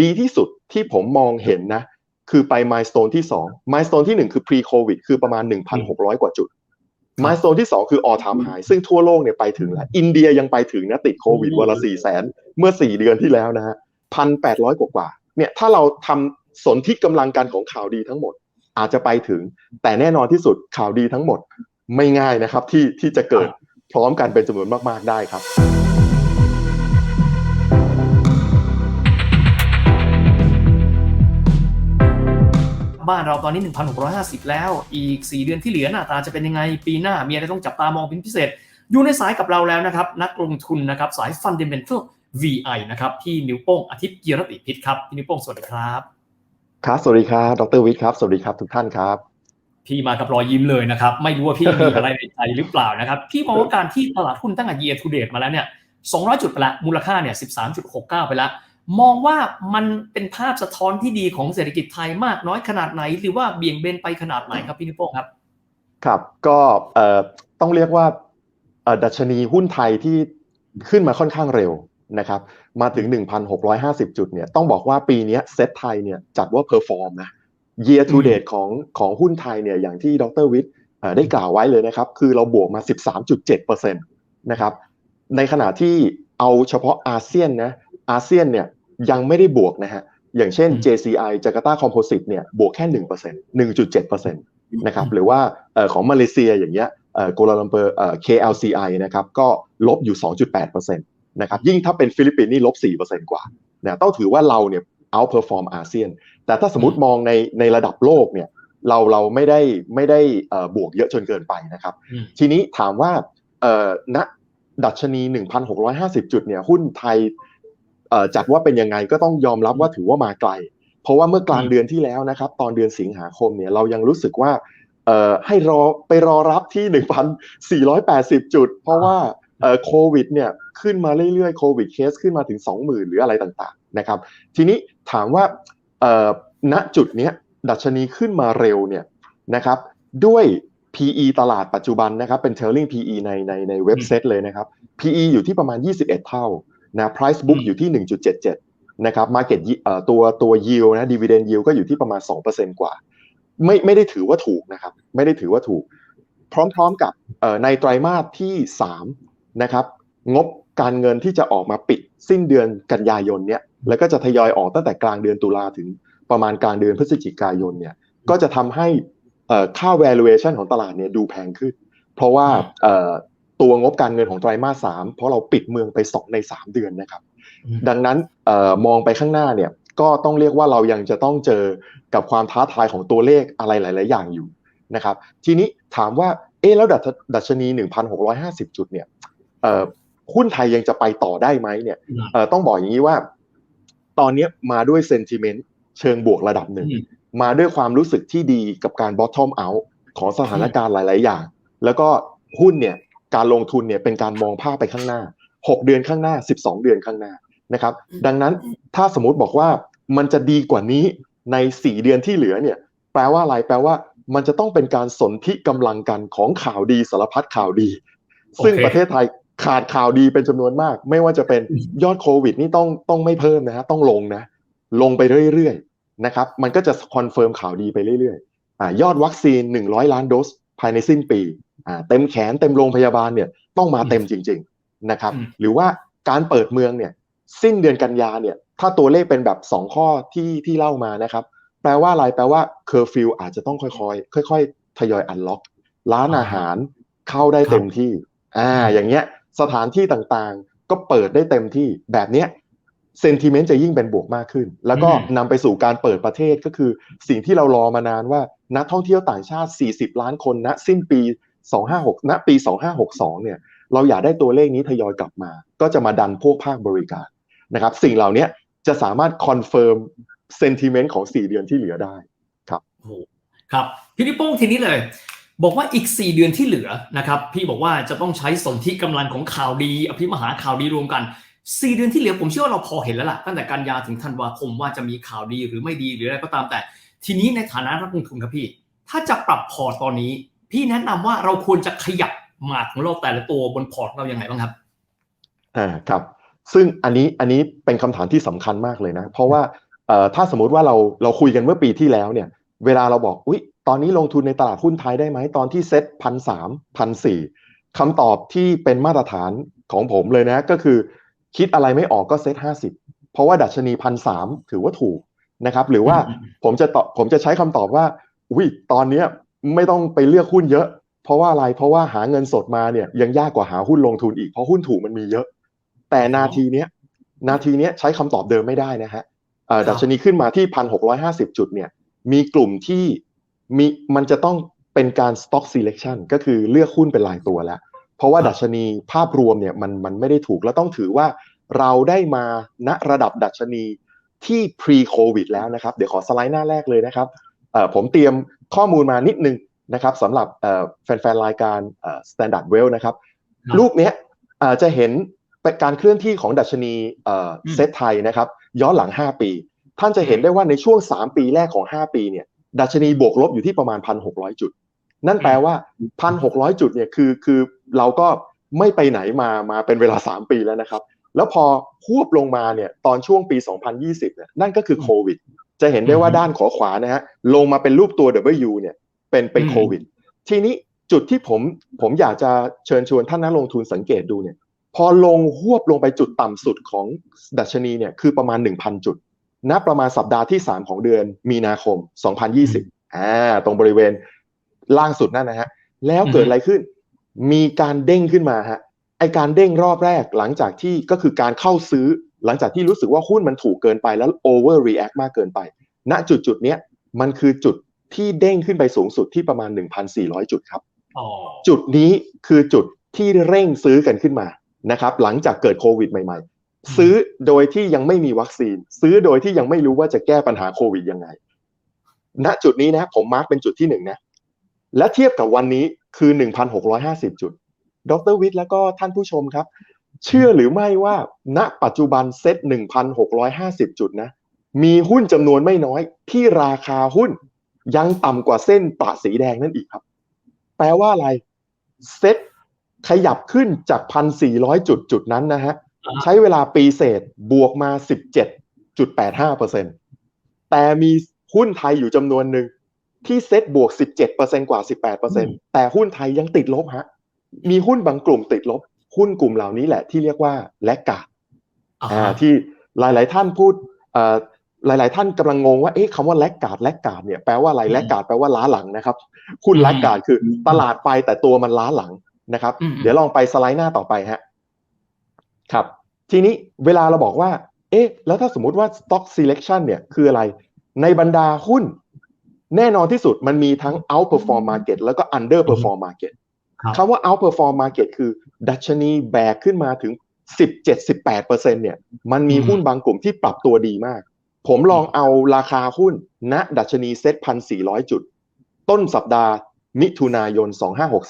ดีที่สุดที่ผมมองเห็นนะ คือไปมายสเตนที่2มายสเตนที่ 1 คือ pre covid คือประมาณ 1,600 กว่าจุดมายสเตนที่ 2 คือ all time high ซึ่งทั่วโลกเนี่ยไปถึงแล้ว อินเดียยังไปถึงนะติดโควิดวันละ4แสนเมื่อ 4 เดือนที่แล้วนะฮะพันแปดร้อยกว่าเนี่ยถ้าเราทำสนที่กำลังกันของข่าวดีทั้งหมด อาจจะไปถึง แต่แน่นอนที่สุดข่าวดีทั้งหมดไม่ง่ายนะครับที่ที่จะเกิดพร้อมกันเป็นจำนวนมาก ๆ ได้ครับ บ้านเราตอนนี้ 1,650 แล้ว อีก 4 เดือนที่เหลือหน้าตาจะเป็นยังไง ปีหน้ามีอะไรต้องจับตามองเป็นพิเศษ อยู่ในสายกับเราแล้วนะครับ นักลงทุนนะครับสาย Fundamental VI นะครับพี่นิ้วโป้งอาทิตย์กีรติพิษครับพี่นิ้วโป้งสวัสดีครับครับสวัสดีครับดรวิทย์ครับสวัสดีครับทุกท่านครับพี่มากับรอยยิ้มเลยนะครับ ไม่รู้ว่าพี่มีอะไรในใจหรือเปล่านะครับ พี่มองว่าการที่ตลาดหุ้นตั้งแต่ year to date มาแล้วเนี่ย200 จุดไปละมูลค่าเนี่ย 13.69 ไปละ มองว่ามันเป็นภาพสะท้อนที่ดีของเศรษฐกิจไทยมากน้อยขนาดไหน หรือว่าเบี่ยงเบนไปขนาดไหนครับพี่นิโป้งครับ ครับ ก็เอ่อต้องเรียกว่าเอ่อดัชนีหุ้นไทยที่ขึ้นมาค่อนข้างเร็วนะครับมาถึง 1,650 จุดเนี่ยต้องบอกว่าปีนี้เซ็ตไทยเนี่ยจัดว่าเพอร์ฟอร์มนะ year to date ของของหุ้นไทยเนี่ยอย่างที่ดรวิทย์ได้กล่าวไว้เลยนะครับ คือเราบวกมา 13.7%นะครับในขณะที่เอาเฉพาะอาเซียนนะอาเซียนเนี่ย ยังไม่ได้บวกนะฮะอย่างเช่น JCI Jakarta Composite เนี่ยบวกแค่ 1% 1.7%นะครับหรือว่าของมาเลเซียอย่างเงี้ยโกลาลัมเปอร์ KLCI นะครับก็ลบอยู่ 2.8%นะครับยิ่งถ้าเป็นฟิลิปปินส์นี่ลบ 4%กว่านะต้องถือว่าเราเนี่ย outperform อาเซียน แต่ถ้าสมมติมองในในระดับโลกเนี่ยเราเราไม่ได้ไม่ได้บวกเยอะจนเกินไปนะครับ ทีนี้ถามว่าณดัชนี 1,650 จุดเนี่ยหุ้นไทย จัดว่าเป็นยังไงก็ต้องยอมรับว่าถือว่ามาไกล เพราะว่าเมื่อกลางเดือนที่แล้วนะครับ ตอนเดือนสิงหาคมเนี่ยเรายังรู้สึกว่าให้รอไปรอรับที่ 1,480 จุด เพราะว่าโควิดเนี่ยขึ้นมาเรื่อยๆโควิดเคสขึ้นมาถึง 20,000 หรืออะไรต่างๆนะครับ ทีนี้ถามว่าณจุดนี้ดัชนีขึ้นมาเร็วเนี่ยนะครับด้วย PE ตลาดปัจจุบันนะครับเป็น trailing PE ในในในเว็บเซตเลยนะครับ PE อยู่ที่ประมาณ 21 เท่า นะ price book อยู่ที่ 1.77 นะครับ market ตัวตัว yield นะ dividend yield ก็อยู่ที่ประมาณ 2%กว่า ไม่ไม่ได้ถือว่าถูกนะครับ ไม่ได้ถือว่าถูก พร้อมๆกับในไตรมาสที่ 3 นะครับ งบการเงินที่จะออกมาปิดสิ้นเดือนกันยายนเนี่ย แล้วก็จะทยอยออกตั้งแต่กลางเดือนตุลาถึงประมาณกลางเดือนพฤศจิกายนเนี่ย ก็จะทำให้ค่า valuation ของตลาดเนี่ยดูแพงขึ้น เพราะว่า ตัวงบการเงินของไตรมาสสามเพราะเราปิดเมืองไปสองในสามเดือนนะครับ ดังนั้นมองไปข้างหน้าเนี่ยก็ต้องเรียกว่าเรายังจะต้องเจอกับความท้าทายของตัวเลขอะไรหลาย ๆ อย่างอยู่นะครับ ทีนี้ถามว่าเอ๊แล้วดัชนี 1,650 จุดเนี่ยหุ้นไทยยังจะไปต่อได้ไหมเนี่ยต้องบอกอย่างนี้ว่า ตอนนี้มาด้วยเซนติเมนต์เชิงบวกระดับหนึ่ง มาด้วยความรู้สึกที่ดีกับการ bottom out ของสถานการณ์หลาย ๆ อย่าง แล้วก็หุ้นเนี่ย การลงทุนเนี่ยเป็นการมองภาพไปข้างหน้า 6 เดือนข้างหน้า 12 เดือนข้างหน้านะครับ ดังนั้นถ้าสมมติบอกว่ามันจะดีกว่านี้ใน 4 เดือนที่เหลือเนี่ยแปลว่าอะไรแปลว่า มันจะต้องเป็นการสนธิกำลังกันของข่าวดีสารพัดข่าวดีซึ่งประเทศไทยขาดข่าวดีเป็นจำนวนมาก ไม่ว่าจะเป็นยอดโควิดนี่ต้องต้องไม่เพิ่มนะฮะต้องลงนะ ลงไปเรื่อยๆนะครับ มันก็จะคอนเฟิร์มข่าวดีไปเรื่อยๆอยอดวัคซีน 100 ล้านโดสภายในสิ้นปี เต็มแขนเต็มโรงพยาบาลเนี่ยต้องมาเต็มจริง ๆนะครับ หรือว่าการเปิดเมืองเนี่ยสิ้นเดือนกันยาเนี่ยถ้าตัวเลขเป็นแบบ 2 ข้อที่ที่เล่ามานะครับ แปลว่าอะไรแปลว่าเคอร์ฟิวอาจจะต้องค่อยๆค่อย ๆ ทยอยอันล็อกร้านอาหารเข้าได้เต็มที่อ่าอย่างเงี้ยสถานที่ต่างๆ ก็เปิดได้เต็มที่แบบเนี้ยเซนติเมนต์จะยิ่งเป็นบวกมากขึ้น แล้วก็นำไปสู่การเปิดประเทศก็คือ สิ่งที่เรารอมานานว่านักท่องเที่ยวต่างชาติ 40 ล้านคนณสิ้นปี 256ณปี 2562เนี่ยเราอยากได้ตัวเลขนี้ทยอยกลับมา ก็จะมาดันพวกภาคบริการนะครับ สิ่งเหล่านี้จะสามารถคอนเฟิร์มเซนติเมนต์ของ 4 เดือนที่เหลือได้ครับครับพี่นิโป้งทีนี้เลย บอกว่าอีก 4 เดือนที่เหลือนะครับ พี่บอกว่าจะต้องใช้สนธิกำลังของข่าวดี อภิมหาข่าวดีรวมกัน4เดือนที่เหลือผมเชื่อว่าเราพอเห็นแล้วล่ะตั้งแต่กันยาถึงธันวาคมว่าจะมีข่าวดีหรือไม่ดีหรืออะไรก็ตามแต่ ทีนี้ในฐานะนักลงทุนครับพี่ ถ้าจะปรับพอร์ตตอนนี้ พี่แนะนำว่าเราควรจะขยับหมากของเราแต่ละตัวบนพอร์ตเราอย่างไรบ้างครับอ่าครับ ซึ่งอันนี้อันนี้เป็นคำถามที่สำคัญมากเลยนะ เพราะว่าเอ่อถ้าสมมติว่าเราเราคุยกันเมื่อปีที่แล้วเนี่ย เวลาเราบอกอุ๊ย ตอนนี้ลงทุนในตลาดหุ้นไทยได้ไหมตอนที่เซ็ตพันสามพันสี่คำตอบที่เป็นมาตรฐานของผมเลยนะ ก็คือ คิดอะไรไม่ออกก็เซ็ตห้าสิบเพราะว่าดัชนีพันสามถือว่าถูกนะครับ หรือว่าผมจะตอบผมจะใช้คำตอบว่าอุ้ยตอนเนี้ย ไม่ต้องไปเลือกหุ้นเยอะ เพราะว่าอะไรเพราะว่าหาเงินสดมาเนี่ยยังยากกว่าหาหุ้นลงทุนอีกเพราะหุ้นถูกมันมีเยอะ แต่นาทีเนี้ยนาทีเนี้ยใช้คำตอบเดิมไม่ได้นะฮะเอ่อครับดัชนีขึ้นมาที่พันหกร้อยห้าสิบจุดเนี่ยมีกลุ่มที่มีมันจะต้องเป็นการ stock selection ก็คือเลือกหุ้นเป็นรายตัวแล้ว เพราะว่าดัชนีภาพรวมเนี่ยมันมันไม่ได้ถูกแล้วต้องถือว่าเราได้มาณระดับดัชนีที่ pre covid แล้วนะครับ เดี๋ยวขอสไลด์หน้าแรกเลยนะครับเอ่อผมเตรียม ข้อมูลมานิดนึงนะครับสำหรับเอ่อแฟนๆรายการเอ่อ Standard Well นะครับครับรูปเนี้ยเอ่อจะเห็นเป็นการเคลื่อนที่ของดัชนีเอ่ออืมเซตไทยนะครับ ย้อนหลัง 5 ปี ท่านจะเห็นได้ว่าในช่วง 3 ปีแรกของ 5 ปีเนี่ยดัชนีบวกลบอยู่ที่ประมาณ 1,600 จุด นั่นแปลว่า 1,600 จุดเนี่ยคือคือเราก็ไม่ไปไหนมามาเป็นเวลา 3 ปีแล้วนะครับ แล้วพอควบลงมาเนี่ยตอนช่วงปี 2020เนี่ยนั่นก็คือโควิด จะเห็นได้ว่าอืมด้านขอขวานะฮะลงมาเป็นรูปตัว W เนี่ยเป็นเป็นอืมโควิด ทีนี้จุดที่ผมผมอยากจะเชิญชวนท่านนักลงทุนสังเกตดูเนี่ย พอลงหวบลงไปจุดต่ำสุดของดัชนีเนี่ยคือประมาณ 1,000 จุดณประมาณสัปดาห์ที่ 3 ของเดือนมีนาคม 2020อ่าตรงบริเวณล่างสุดนั่นนะฮะแล้วเกิดอะไรขึ้น มีการเด้งขึ้นมาฮะไอการเด้งรอบแรกหลังจากที่ก็คือการเข้าซื้อ หลังจากที่รู้สึกว่าหุ้นมันถูกเกินไปแล้ว over react มากเกินไป ณจุดจุดๆเนี้ยมันคือจุดที่เด้งขึ้นไปสูงสุดที่ประมาณ 1,400 จุดครับอ๋อจุดนี้คือจุดที่เร่งซื้อกันขึ้นมานะครับหลังจากเกิดโควิดใหม่ ๆ ซื้อโดยที่ยังไม่มีวัคซีน ซื้อโดยที่ยังไม่รู้ว่าจะแก้ปัญหาโควิดยังไง ณจุดนี้นะผมมาร์กเป็นจุดที่หนึ่งนะและเทียบกับวันนี้คือ 1,650 จุด ดรวิทย์แล้วก็ท่านผู้ชมครับ เชื่อหรือไม่ว่า ณ ปัจจุบันเซ็ต1,650จุดนะ มีหุ้นจำนวนไม่น้อย ที่ราคาหุ้นยังต่ำกว่าเส้นประสีแดงนั่นอีกครับ แปลว่าอะไร เซ็ตขยับขึ้นจาก1,400จุดจุดนั้นนะฮะอ่าใช้เวลาปีเศษบวกมา17.85%แต่มีหุ้นไทยอยู่จำนวนหนึ่งที่เซ็ตบวก 17%กว่า 18%แต่หุ้นไทยยังติดลบฮะ มีหุ้นบางกลุ่มติดลบ หุ้นกลุ่มเหล่านี้แหละที่เรียกว่าแลกกาดอ่าอ่าที่หลาย ๆ ท่านพูดเอ่อหลาย ๆ ท่านกำลังงงว่าเอ๊ะคำว่าแลกกาดแลกกาดเนี่ยแปลว่าอะไรแลกกาดแปลว่าล้าหลังนะครับหุ้นแลกกาดคือตลาดไปแต่ตัวมันล้าหลังนะครับอืมเดี๋ยวลองไปสไลด์หน้าต่อไปฮะครับ ทีนี้เวลาเราบอกว่า เอ๊ะ แล้วถ้าสมมุติว่า stock selection เนี่ยคืออะไร ในบรรดาหุ้น แน่นอนที่สุดมันมีทั้ง outperform market แล้วก็ underperform market ครับคำว่า outperform market คือ ดัชนีแบกขึ้นมาถึง 17-18%เนี่ย มันมีอืมหุ้นบางกลุ่มที่ปรับตัวดีมาก ผมลองเอาราคาหุ้น ณ ดัชนีเซ็ตพันสี่ร้อยจุด ต้นสัปดาห์ มิถุนายน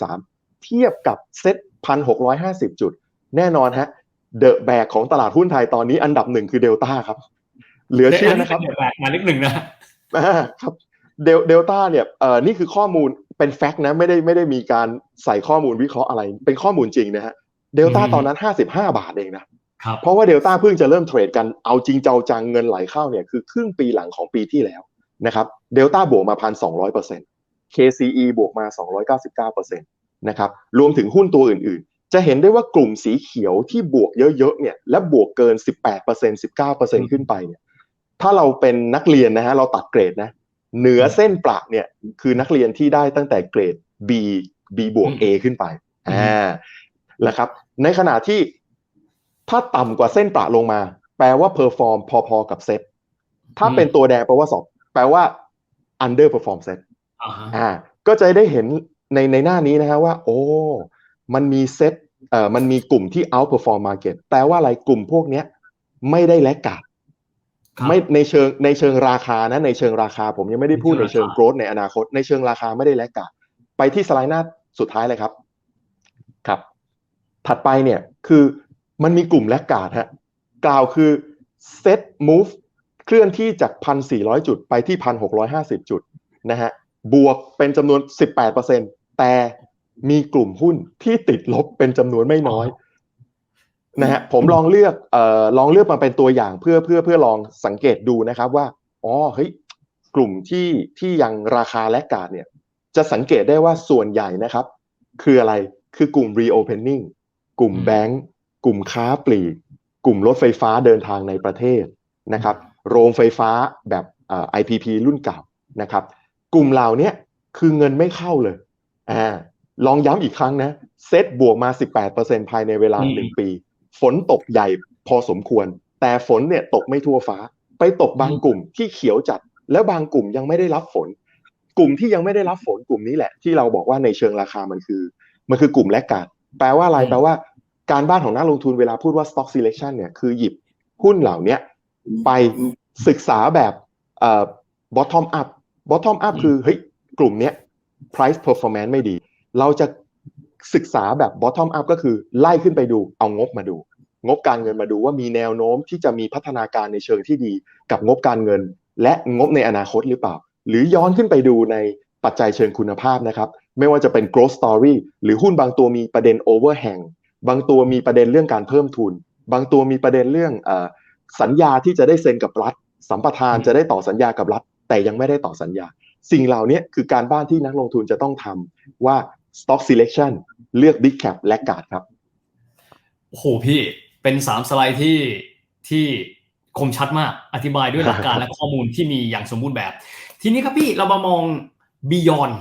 2563 เทียบกับเซ็ตพันหกร้อยห้าสิบจุด แน่นอนฮะ เดอะแบกของตลาดหุ้นไทยตอนนี้อันดับหนึ่งคือเดลต้าครับ เหลือเชื่อนะครับเดี๋ยวแบกมานิดหนึ่งนะอ่าครับเดลเดลต้าเนี่ยเอ่อนี่คือข้อมูล เป็นแฟกต์นะไม่ได้ไม่ได้มีการใส่ข้อมูลวิเคราะห์อะไร เป็นข้อมูลจริงนะฮะเดลต้าอืมตอนนั้น 55 บาทเองนะครับเพราะว่าเดลต้าเพิ่งจะเริ่มเทรดกันเอาจริงเจ้าจังเงินไหลเข้าเนี่ยคือครึ่งปีหลังของปีที่แล้วนะครับเดลต้าบวกมาพันสองร้อยเปอร์เซ็นต์ KCE บวกมา 299เปอร์เซ็นต์นะครับรวมถึงหุ้นตัวอื่นๆ จะเห็นได้ว่ากลุ่มสีเขียวที่บวกเยอะๆเนี่ยและบวกเกิน 18เปอร์เซ็นต์19เปอร์เซ็นต์ขึ้นไปเนี่ยถ้าเราเป็นนักเรียนนะฮะเราตัดเกรดนะ เหนือเส้นประเนี่ยคือนักเรียนที่ได้ตั้งแต่เกรด B B บวก A ขึ้นไปอ่านะครับ ในขณะที่ถ้าต่ำกว่าเส้นประลงมา แปลว่าเพอร์ฟอร์มพอๆกับเซตถ้าเป็นตัวแดงแปลว่าสอบแปลว่า under perform set อ่าฮะอ่า ก็จะได้เห็นในในหน้านี้นะฮะว่า โอ้มันมีเซตเอ่อมันมีกลุ่มที่ outperform market แปลว่าอะไรกลุ่มพวกเนี้ย ไม่ได้แลกกาดครับ ไม่ในเชิงในเชิงราคานะในเชิงราคา ผมยังไม่ได้พูดในในเชิเชิงงราคา growth ในอนาคต ในเชิงราคาไม่ได้แลกกาดไปที่สไลด์หน้าสุดท้ายเลยครับครับ ถัดไปเนี่ยคือมันมีกลุ่มแลกกาดฮะกล่าวคือ set move เคลื่อนที่จาก 1,400 จุดไปที่ 1,650 จุดนะฮะบวกเป็นจำนวน 18%แต่มีกลุ่มหุ้นที่ติดลบเป็นจำนวนไม่น้อย นะฮะผมลองเลือกเอ่อลองเลือกมาเป็นตัวอย่างเพื่อเพื่อเพื่อลองสังเกตดูนะครับว่าอ๋อเฮ้ยกลุ่มที่ที่ยังราคาและกาดเนี่ย จะสังเกตได้ว่าส่วนใหญ่นะครับ คืออะไรคือกลุ่ม reopening กลุ่มอืมแบงก์กลุ่มค้าปลีก กลุ่มรถไฟฟ้าเดินทางในประเทศนะครับ โรงไฟฟ้าแบบเอ่อ IPP รุ่นเก่านะครับ กลุ่มเหล่าเนี้ยคือเงินไม่เข้าเลยอ่าลองย้ำอีกครั้งนะเซตบวกมา 18%ภายในเวลาอืมหนึ่งปี ฝนตกใหญ่พอสมควร แต่ฝนเนี่ยตกไม่ทั่วฟ้า ไปตกบางกลุ่มที่เขียวจัด แล้วบางกลุ่มยังไม่ได้รับฝน กลุ่มที่ยังไม่ได้รับฝนกลุ่มนี้แหละ ที่เราบอกว่าในเชิงราคามันคือ มันคือกลุ่มแลกการดแปลว่าอะไรอืมแปลว่า การบ้านของนักลงทุนเวลาพูดว่า stock selection เนี่ยคือหยิบหุ้นเหล่าเนี้ยไปศึกษาแบบเอ่อ bottom up bottom up คือเฮ้ยกลุ่มเนี้ย price performance ไม่ดี เราจะ ศึกษาแบบ bottom up ก็คือไล่ขึ้นไปดูเอางบมาดู งบการเงินมาดูว่ามีแนวโน้มที่จะมีพัฒนาการในเชิงที่ดี กับงบการเงิน และงบในอนาคตหรือเปล่า หรือย้อนขึ้นไปดูในปัจจัยเชิงคุณภาพนะครับ ไม่ว่าจะเป็น growth story หรือหุ้นบางตัวมีประเด็น overhang บางตัวมีประเด็นเรื่องการเพิ่มทุน บางตัวมีประเด็นเรื่องเออสัญญาที่จะได้เซ็นกับรัฐ สัมปทานอืมจะได้ต่อสัญญากับรัฐ แต่ยังไม่ได้ต่อสัญญา สิ่งเหล่านี้คือการบ้านที่นักลงทุนจะต้องทำว่า stock selection เลือก big cap และกาดครับโอ้โหพี่เป็นสามสไลด์ที่ที่คมชัดมากอธิบายด้วยหลักการและข้อมูลที่มีอย่างสมบูรณ์แบบ ทีนี้ครับพี่เรามามอง Beyond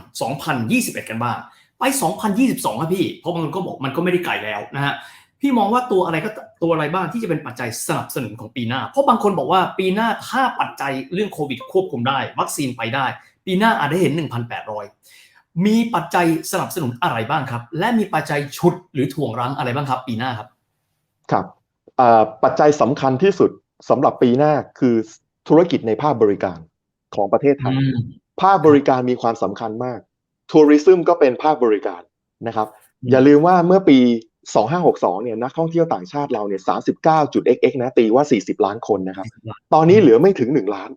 2021 กันบ้างไป 2022 ครับพี่ เพราะมันก็บอกมันก็ไม่ได้ไกลแล้วนะฮะพี่มองว่าตัวอะไรก็ตัวอะไรบ้างที่จะเป็นปัจจัยสนับสนุนของปีหน้า เพราะบางคนบอกว่าปีหน้าถ้าปัจจัยเรื่องโควิดควบคุมได้ วัคซีนไปได้ ปีหน้าอาจจะเห็น 1,800 มีปัจจัยสนับสนุนอะไรบ้างครับ และมีปัจจัยชุดหรือถ่วงรั้งอะไรบ้างครับ ปีหน้าครับ ครับเอ่อปัจจัยสำคัญที่สุดสำหรับปีหน้าคือธุรกิจในภาคบริการของประเทศไทย ภาคบริการมีความสำคัญมากทัวริซึมก็เป็นภาคบริการนะครับอืมอย่าลืมว่าเมื่อปี 2562 เนี่ยนักท่องเที่ยวต่างชาติเราเนี่ย 39.xx นะตีว่า 40 ล้านคนนะครับ ตอนนี้เหลือไม่ถึง 1 ล้าน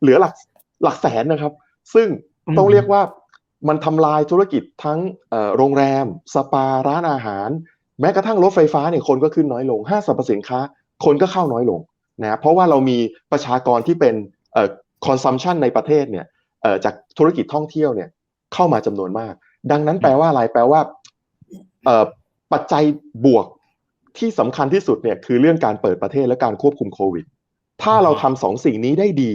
เหลือหลักหลักแสนนะครับ ซึ่งต้องเรียกว่า มันทำลายธุรกิจทั้งเอ่อโรงแรม สปาร้านอาหาร แม้กระทั่งรถไฟฟ้าเนี่ยคนก็ขึ้นน้อยลงห้างสรรพสินค้า คนก็เข้าน้อยลงนะเพราะว่าเรามีประชากรที่เป็นเอ่อ consumption ในประเทศเนี่ยเอ่อจากธุรกิจท่องเที่ยวเนี่ยเข้ามาจำนวนมาก ดังนั้นแปลว่าอะไรแปลว่าเอ่อปัจจัยบวกที่สำคัญที่สุดเนี่ยคือเรื่องการเปิดประเทศและการควบคุมโควิด ถ้าเราทำสองสิ่งนี้ได้ดี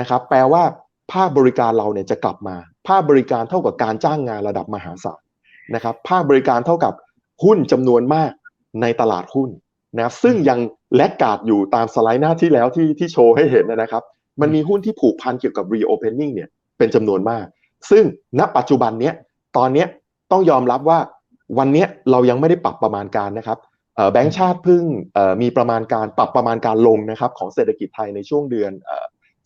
นะครับ แปลว่า ภาคบริการเราเนี่ยจะกลับมา ภาคบริการเท่ากับการจ้างงานระดับมหาศาลนะครับ ภาคบริการเท่ากับหุ้นจำนวนมากในตลาดหุ้นนะซึ่งยังแลกกาดอยู่ตามสไลด์หน้าที่แล้วที่ที่โชว์ให้เห็นนะครับ มันมีหุ้นที่ผูกพันเกี่ยวกับ reopening เนี่ยเป็นจำนวนมาก ซึ่งณปัจจุบันเนี้ยตอนเนี้ยต้องยอมรับว่าวันเนี้ยเรายังไม่ได้ปรับประมาณการนะครับแบงก์ชาติเพิ่งมีประมาณการปรับประมาณการลงนะครับของเศรษฐกิจไทยในช่วงเดือน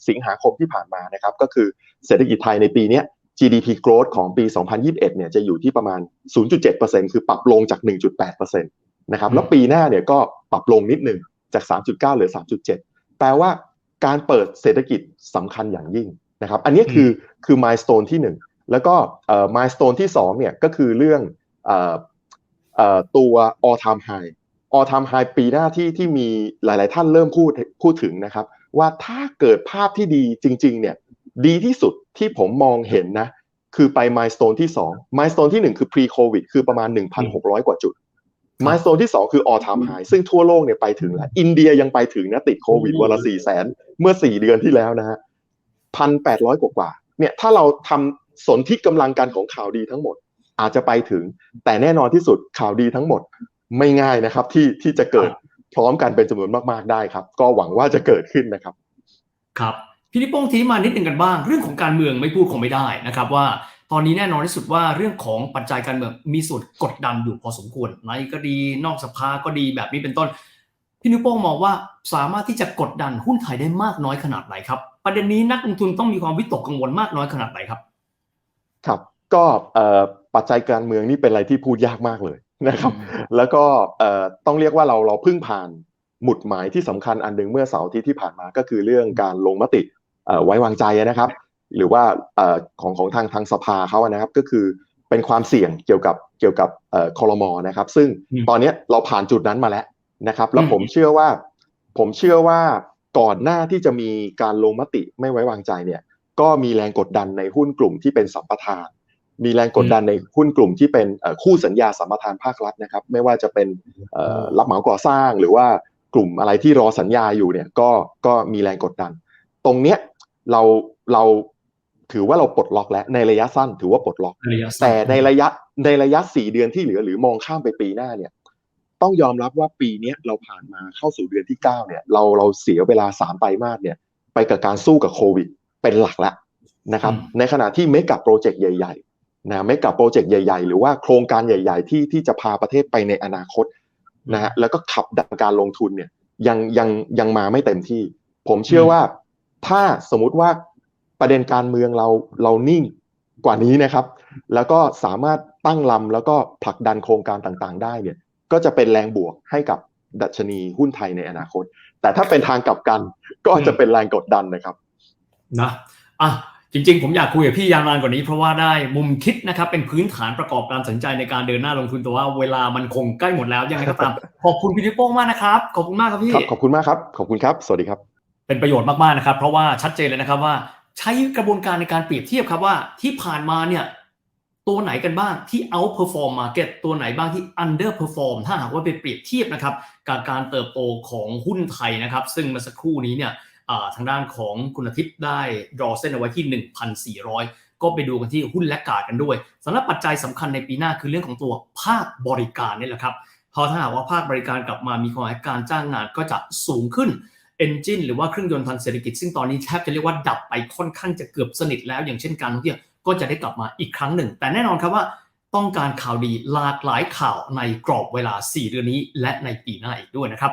สิงหาคมที่ผ่านมานะครับก็คือเศรษฐกิจไทยในปีเนี้ย GDP growth ของปี 2021 เนี่ยจะอยู่ที่ประมาณ 0.7%คือปรับลงจาก 1.8%นะครับแล้วปีหน้าเนี่ยก็ปรับลงนิดหนึ่งจาก 3.9เหลือ 3.7 แปลว่าการเปิดเศรษฐกิจสำคัญอย่างยิ่งนะครับอันนี้คือคือมายสเตนที่หนึ่งแล้วก็เอ่อมายสเตนที่สองเนี่ยก็คือเรื่องเอ่อเอ่อตัว all time high all time high ปีหน้าที่ที่มีหลาย ๆ ท่านเริ่มพูดพูดถึงนะครับ ว่าถ้าเกิดภาพที่ดีจริง ๆ เนี่ย ดีที่สุดที่ผมมองเห็นนะ คือไปมายสเตนที่สองมายสเตนที่หนึ่งคือ pre covid คือประมาณ 1,600 กว่าจุดมายสเตนที่สองคือ all time high ซึ่งทั่วโลกเนี่ยไปถึงแล้ว อินเดียยังไปถึงนะติดโควิดวันละ4แสนเมื่อ 4 เดือนที่แล้วนะฮะพันแปดร้อยกว่าๆเนี่ยถ้าเราทำสนที่กำลังกันของข่าวดีทั้งหมด อาจจะไปถึง แต่แน่นอนที่สุดข่าวดีทั้งหมดไม่ง่ายนะครับที่ที่จะเกิด พร้อมกันเป็นจำนวนมากๆได้ครับ ก็หวังว่าจะเกิดขึ้นนะครับ ครับพี่นิโป้งทีนี้มานิดหนึ่งกันบ้าง เรื่องของการเมืองไม่พูดคงไม่ได้นะครับ ว่าตอนนี้แน่นอนที่สุดว่าเรื่องของปัจจัยการเมืองมีส่วนกดดันอยู่พอสมควรในก็ดีนอกสภาก็ดีแบบนี้เป็นต้นพี่นิโป้งมองว่าสามารถที่จะกดดันหุ้นไทยได้มากน้อยขนาดไหนครับ ประเด็นนี้นักลงทุนต้องมีความวิตกกังวลมากน้อยขนาดไหนครับ ครับก็เอ่อปัจจัยการเมืองนี่เป็นอะไรที่พูดยากมากเลย นะครับ แล้วก็เอ่อต้องเรียกว่าเราเราเพิ่งผ่านหมุดหมายที่สำคัญอันหนึ่งเมื่อเสาร์อาที่ที่ผ่านมาก็คือเรื่องการลงมติเอ่อไว้วางใจนะครับ หรือว่าเอ่อของของทางทางสภาเขาอะนะครับ ก็คือเป็นความเสี่ยงเกี่ยวกับเกี่ยวกับเอ่อคอรมอนะครับ ซึ่งอืมตอนเนี้ยเราผ่านจุดนั้นมาแล้วนะครับ แล้วอืมผมเชื่อว่า ผมเชื่อว่าก่อนหน้าที่จะมีการลงมติไม่ไว้วางใจเนี่ย ก็มีแรงกดดันในหุ้นกลุ่มที่เป็นสัมปทาน มีแรงกดดันในหุ้นกลุ่มที่เป็นเอ่อคู่สัญญาสัมปทานภาครัฐนะครับ ไม่ว่าจะเป็นเอ่อรับเหมาก่อสร้างหรือว่ากลุ่มอะไรที่รอสัญญาอยู่เนี่ยก็ก็มีแรงกดดัน ตรงเนี้ยเราเราถือว่าเราปลดล็อกแล้วในระยะสั้นถือว่าปลดล็อกระยะสั้นแต่ในระยะในระยะสี่เดือนที่เหลือหรือมองข้ามไปปีหน้าเนี่ย ต้องยอมรับว่าปีเนี้ยเราผ่านมาเข้าสู่เดือนที่เก้าเนี่ย เราเราเสียเวลาสามไตรมาสเนี่ย ไปกับการสู้กับโควิด เป็นหลักแล้วนะครับ ในขณะที่เมกะโปรเจกต์ใหญ่ ๆ นะเมกะโปรเจกต์ใหญ่ ๆ หรือว่าโครงการใหญ่ ๆ ที่ที่จะพาประเทศไปในอนาคตนะฮะแล้วก็ขับดันการลงทุนเนี่ยยังยังยังมาไม่เต็มที่ ผมเชื่อว่าถ้าสมมุติว่าประเด็นการเมืองเราเรานิ่งกว่านี้นะครับ แล้วก็สามารถตั้งลำแล้วก็ผลักดันโครงการต่างๆ ได้เนี่ย ก็จะเป็นแรงบวกให้กับดัชนีหุ้นไทยในอนาคต แต่ถ้าเป็นทางกลับกันก็จะเป็นแรงกดดันนะครับนะอะ จริงๆ ผมอยากคุยกับพี่ยาวนานกว่านี้เพราะว่าได้มุมคิดนะครับ เป็นพื้นฐานประกอบการตัดสินใจในการเดินหน้าลงทุนแต่ว่าเวลามันคงใกล้หมดแล้วยังไงก็ตามขอบคุณพี่นิโป้งมากนะครับ ขอบคุณมากครับพี่ครับขอบคุณมากครับ ขอบคุณครับ สวัสดีครับ เป็นประโยชน์มากๆนะครับ เพราะว่าชัดเจนเลยนะครับว่า ใช้กระบวนการในการเปรียบเทียบครับว่าที่ผ่านมาเนี่ยตัวไหนกันบ้างที่ outperform market ตัวไหนบ้างที่ underperform ถ้าหากว่าไปเปรียบเทียบนะครับกับการเติบโตของหุ้นไทยนะครับ ซึ่งเมื่อสักครู่นี้เนี่ยอ่า ทางด้านของคุณอาทิตย์ได้รอเส้นเอาไว้ที่ 1,400 ก็ไปดูกันที่หุ้นและกาดกันด้วยสำหรับปัจจัยสำคัญในปีหน้าคือเรื่องของตัวภาคบริการนี่แหละครับเพราะถ้าหากว่าภาคบริการกลับมามีความหมายการจ้างงานก็จะสูงขึ้น Engine หรือว่าเครื่องยนต์ทางเศรษฐกิจซึ่งตอนนี้แทบจะเรียกว่าดับไปค่อนข้างจะเกือบสนิทแล้ว อย่างเช่นการท่องเที่ยวก็จะได้กลับมาอีกครั้งหนึ่ง แต่แน่นอนครับว่าต้องการข่าวดีหลากหลายข่าวในกรอบเวลา 4 เดือนนี้ และในปีหน้าอีกด้วยนะครับ